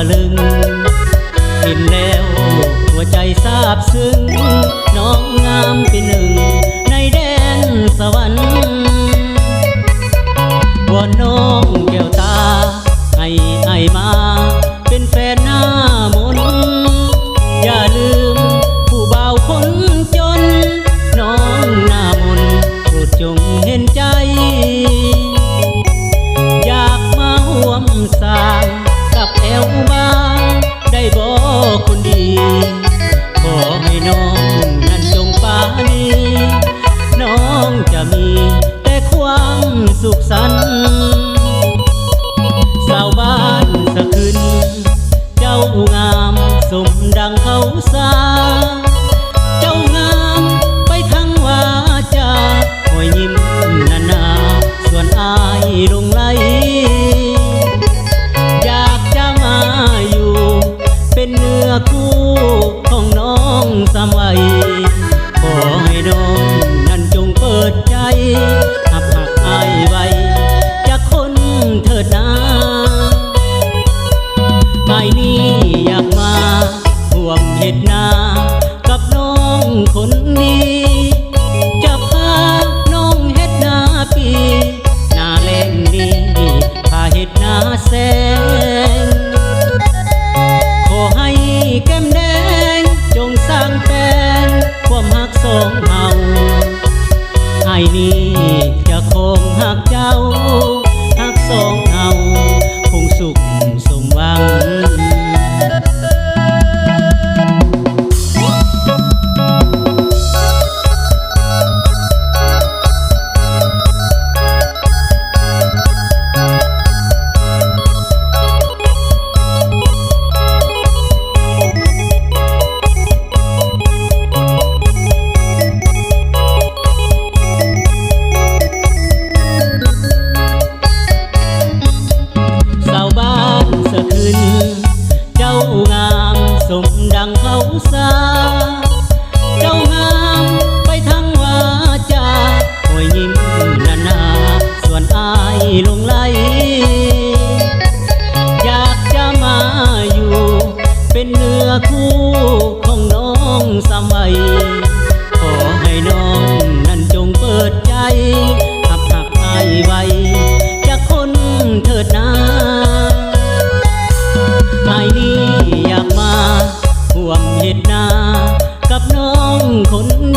ะลึงกินแล้วหัวใจซาบซึ้งน้องงามไปหนึ่ง it now. เป็นเนื้อคู่ของน้องสมัย ขอให้น้องนั้นจงเปิดใจหับหักไอไว้จากคนเถิดนาไม่นี้อยากมาห่วมเหตุนา กับน้องคน